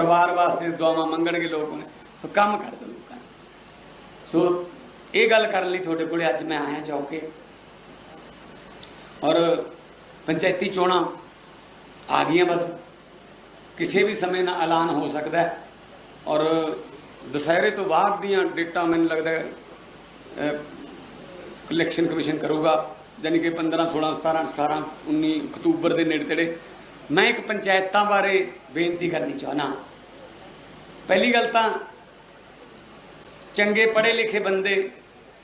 ਪਰਿਵਾਰ ਵਾਸਤੇ ਦੁਆਵਾਂ ਮੰਗਣਗੇ ਲੋਕ ਨੇ ਸੋ ਕੰਮ ਕਰ ਦਿਓ ਲੋਕਾਂ ਨੇ। ਸੋ ਇਹ ਗੱਲ ਕਰਨ ਲਈ ਤੁਹਾਡੇ ਕੋਲੇ ਅੱਜ ਮੈਂ ਆਇਆ ਚੌਕੇ ਔਰ ਪੰਚਾਇਤੀ ਚੋਣਾਂ ਆ ਗਈਆਂ ਬਸ। ਕਿਸੇ ਵੀ ਸਮੇਂ ਨਾਲ ਐਲਾਨ ਹੋ ਸਕਦਾ। ਹੈ ਔਰ ਦੁਸਹਿਰੇ ਤੋਂ ਬਾਅਦ ਦੀਆਂ ਡੇਟਾਂ ਮੈਨੂੰ ਲੱਗਦਾ ਇਲੈਕਸ਼ਨ ਕਮਿਸ਼ਨ ਕਰੂਗਾ। ਯਾਨੀ ਕਿ 15 16 17 18 19 ਅਕਤੂਬਰ ਦੇ ਨੇੜੇ ਤੇੜੇ। ਮੈਂ ਇੱਕ ਪੰਚਾਇਤਾਂ ਬਾਰੇ ਬੇਨਤੀ ਕਰਨੀ ਚਾਹਨਾ ਪਹਿਲੀ ਗੱਲ ਤਾਂ ਚੰਗੇ ਪੜ੍ਹੇ ਲਿਖੇ ਬੰਦੇ,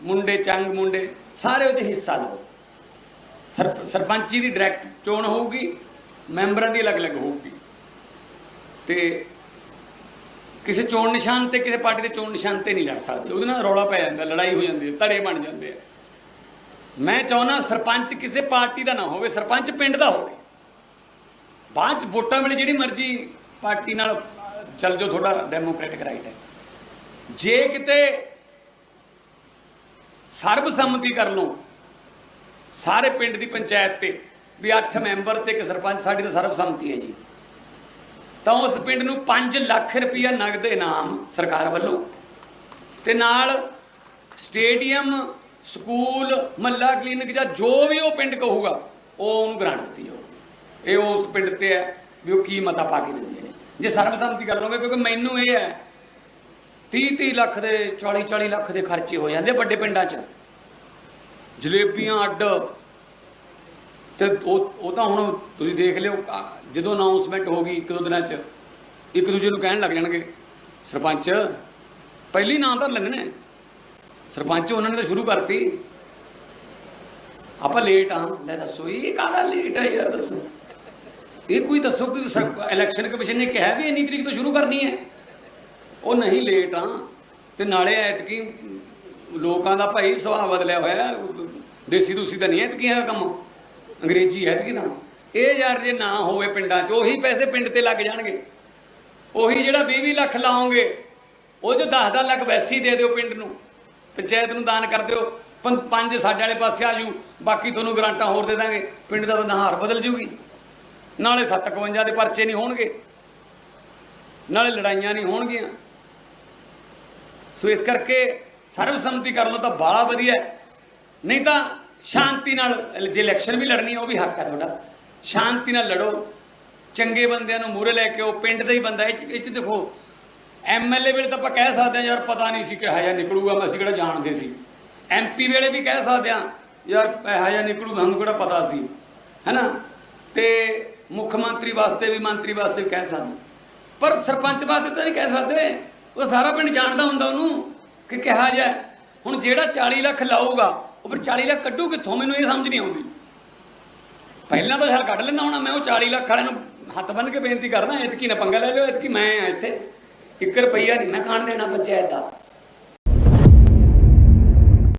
ਮੁੰਡੇ ਚੰਗ ਮੁੰਡੇ, ਸਾਰੇ ਉਹਦੇ ਹਿੱਸਾ ਲਓ। ਸਰਪ- ਸਰਪੰਚੀ ਦੀ ਡਾਇਰੈਕਟ ਚੋਣ ਹੋਊਗੀ, ਮੈਂਬਰਾਂ ਦੀ ਅਲੱਗ-ਅਲੱਗ ਹੋਊਗੀ। ਤੇ ਕਿਸੇ ਚੋਣ ਨਿਸ਼ਾਨ ਤੇ ਕਿਸੇ ਪਾਰਟੀ ਦੇ ਚੋਣ ਨਿਸ਼ਾਨ ਤੇ ਨਹੀਂ ਲੜ ਸਕਦੇ। ਉਹਦੇ ਨਾਲ ਰੌਲਾ ਪੈ ਜਾਂਦਾ, ਲੜਾਈ ਹੋ ਜਾਂਦੀ ਹੈ, ਧੜੇ ਬਣ ਜਾਂਦੇ ਆ। ਮੈਂ ਚਾਹੁੰਦਾ ਸਰਪੰਚ ਕਿਸੇ ਪਾਰਟੀ ਦਾ ਨਾ ਹੋਵੇ, ਸਰਪੰਚ ਪਿੰਡ ਦਾ ਹੋਵੇ। ਬਾਅਦ ਚ ਵੋਟਾਂ ਵੇਲੇ ਜਿਹੜੀ ਮਰਜ਼ੀ ਪਾਰਟੀ ਨਾਲ ਚੱਲ ਜਾਓ, ਤੁਹਾਡਾ ਡੈਮੋਕ੍ਰੈਟਿਕ ਰਾਈਟ ਹੈ। ਜੇ ਕਿਤੇ ਸਰਬਸੰਮਤੀ ਕਰ ਲਓ, ਸਾਰੇ ਪਿੰਡ ਦੀ ਪੰਚਾਇਤ ਤੇ, ਵੀ 8 ਮੈਂਬਰ ਤੇ ਇੱਕ ਸਰਪੰਚ, ਸਾਡੀ ਤਾਂ ਸਰਬਸੰਮਤੀ ਹੈ ਜੀ। ਤਾਂ ਉਸ ਪਿੰਡ ਨੂੰ 5 ਲੱਖ ਰੁਪਇਆ ਨਗਦ ਇਨਾਮ ਸਰਕਾਰ ਵੱਲੋਂ ਤੇ ਨਾਲ ਸਟੇਡੀਅਮ, ਸਕੂਲ, ਮੱਲਾ ਕਲੀਨਿਕ ਜਾਂ ਜੋ ਵੀ ਉਹ ਪਿੰਡ ਕਹੂਗਾ, ਉਹ ਉਹਨੂੰ ਗ੍ਰਾਂਟ ਦਿੱਤੀ ਜਾਊਗੀ ਇਹ ਉਸ ਪਿੰਡ ਤੇ ਹੈ ਵੀ ਉਹ ਕੀ ਮਤਾ ਪਾ ਕੇ ਦਿੰਦੇ ਨੇ। ਜੇ ਸਰਬਸੰਮਤੀ ਕਰ ਲਓਗੇ ਕਿਉਂਕਿ ਮੈਨੂੰ ਇਹ ਹੈ 30 30 ਲੱਖ ਦੇ 40 40 ਲੱਖ ਦੇ ਖਰਚੇ ਹੋ ਜਾਂਦੇ ਵੱਡੇ ਪਿੰਡਾਂ 'ਚ। ਜਲੇਬੀਆਂ ਅੱਡ। ਤੇ ਉਹ ਉਹ ਤਾਂ ਹੁਣ ਤੁਸੀਂ ਦੇਖ ਲਿਓ ਜਦੋਂ ਅਨਾਉਂਸਮੈਂਟ ਹੋ ਗਈ ਇੱਕ ਦੋ ਦਿਨਾਂ 'ਚ, ਇੱਕ ਦੂਜੇ ਨੂੰ ਕਹਿਣ ਲੱਗ ਜਾਣਗੇ, ਸਰਪੰਚ, ਪਹਿਲੀ ਨਾਂ ਤਾਂ ਲੈਂਦੇ ਸਰਪੰਚ ਉਹਨਾਂ ਨੇ ਤਾਂ ਸ਼ੁਰੂ ਕਰਤੀ। ਆਪਾਂ ਲੇਟ ਆ, ਲੈ ਦੱਸੋ, ਇਹ ਕਾਹਦਾ ਲੇਟ ਹੈ ਯਾਰ ਦੱਸੋ। ਇਹ ਕੋਈ ਦੱਸੋ ਕੋਈ ਇਲੈਕਸ਼ਨ ਕਮਿਸ਼ਨ ਨੇ ਕਿਹਾ ਵੀ ਇੰਨੀ ਤਰੀਕ ਤੋਂ ਸ਼ੁਰੂ ਕਰਨੀ ਹੈ? ਉਹ ਨਹੀਂ ਲੇਟ ਆ। ਤੇ ਨਾਲੇ ਐਤਕੀ ਲੋਕਾਂ ਦਾ ਭਾਈ ਸੁਭਾਅ ਬਦਲਿਆ ਹੋਇਆ ਦੇਸੀ ਦੂਸੀ ਤਾਂ ਨਹੀਂ ਐਤਕੀ ਹੈ ਕੰਮ। ਅੰਗਰੇਜ਼ੀ ਐਤਕੀ ਤਾਂ। ਇਹ ਯਾਰ ਜੇ ਨਾ ਹੋਵੇ ਪਿੰਡਾਂ 'ਚ, ਉਹੀ ਪੈਸੇ ਪਿੰਡ ਤੇ ਲੱਗ ਜਾਣਗੇ। ਉਹੀ ਜਿਹੜਾ 20 ਲੱਖ ਲਾਓਗੇ, ਉਹ ਜੋ 10 ਲੱਖ ਵੈਸੀ ਦੇ ਦਿਓ ਪਿੰਡ ਨੂੰ। ਪੰਚਾਇਤ ਨੂੰ ਦਾਨ ਕਰ ਦਿਓ। ਪੰ- ਪੰਜ ਸਾਡੇ ਵਾਲੇ ਪਾਸੇ ਆ ਜੂ। ਬਾਕੀ ਤੁਹਾਨੂੰ ਗਰਾਂਟਾਂ ਹੋਰ ਦੇ ਦਾਂਗੇ। ਪਿੰਡ ਦਾ ਤਾਂ ਨਹਾਰ ਬਦਲ ਜੂਗੀ। ਨਾਲੇ 751 ਦੇ ਪਰਚੇ ਨਹੀਂ ਹੋਣਗੇ। ਨਾਲੇ ਲੜਾਈਆਂ ਨਹੀਂ ਹੋਣਗੀਆਂ। ਸੋ ਇਸ ਕਰਕੇ ਸਰਬਸੰਮਤੀ ਕਰ ਲਓ ਤਾਂ ਬਾਲਾ ਵਧੀਆ ਨਹੀਂ ਤਾਂ ਸ਼ਾਂਤੀ ਨਾਲ, ਜੇ ਇਲੈਕਸ਼ਨ ਵੀ ਲੜਨੀ ਹੈ, ਉਹ ਵੀ ਹੱਕ ਹੈ ਤੁਹਾਡਾ। ਸ਼ਾਂਤੀ ਨਾਲ ਲੜੋ। ਚੰਗੇ ਬੰਦਿਆਂ ਨੂੰ ਮੂਹਰੇ ਲੈ ਕੇ ਉਹ ਪਿੰਡ ਦਾ ਹੀ ਬੰਦਾ ਇਹ 'ਚ ਇਹ 'ਚ ਦੇਖੋ ਐਮਐਲਏ ਵੇਲੇ ਤਾਂ ਆਪਾਂ ਕਹਿ ਸਕਦੇ ਹਾਂ, ਯਾਰ ਪਤਾ ਨਹੀਂ ਸੀ ਕਿਹਾ ਜਿਹਾ ਨਿਕਲੂਗਾ। ਮੈਂ ਅਸੀਂ ਕਿਹੜਾ ਜਾਣਦੇ ਸੀ। ਐਮਪੀ ਵੇਲੇ ਵੀ ਕਹਿ ਸਕਦੇ ਹਾਂ, ਯਾਰ ਇਹੋ ਜਿਹਾ ਨਿਕਲੂ, ਸਾਨੂੰ ਕਿਹੜਾ ਪਤਾ ਸੀ। ਹੈਨਾ ਤੇ ਮੁੱਖ ਮੰਤਰੀ ਵਾਸਤੇ ਵੀ ਮੰਤਰੀ ਵਾਸਤੇ ਵੀ ਕਹਿ ਸਕਦੇ। ਪਰ ਸਰਪੰਚ ਵਾਸਤੇ ਤਾਂ ਨਹੀਂ ਕਹਿ ਸਕਦੇ। ਉਹ ਸਾਰਾ ਪਿੰਡ ਜਾਣਦਾ ਹੁੰਦਾ ਉਹਨੂੰ ਕਿ ਕਿਹਾ ਜਾ ਹੁਣ ਜਿਹੜਾ 40 ਲੱਖ ਲਾਊਗਾ, ਉਹ ਫਿਰ 40 ਲੱਖ ਕੱਢੂ ਕਿੱਥੋਂ? ਮੈਨੂੰ ਇਹ ਸਮਝ ਨਹੀਂ ਆਉਂਦੀ। ਪਹਿਲਾਂ ਤਾਂ ਸ਼ਾਇਦ ਕੱਢ ਲੈਂਦਾ ਹੋਣਾ, ਮੈਂ ਉਹ 40 ਲੱਖ ਵਾਲਿਆਂ ਨੂੰ ਹੱਥ ਬੰਨ ਕੇ ਬੇਨਤੀ ਕਰਦਾ, ਇਤਕੀ ਨਾ ਪੰਗਾ ਲੈ ਲਿਓ, ਇਤਕੀ ਮੈਂ ਆ ਇੱਥੇ। 1 ਰੁਪਈਆ ਨਹੀਂ ਮੈਂ ਖਾਣ ਦੇਣਾ ਪੰਚਾਇਤ ਦਾ।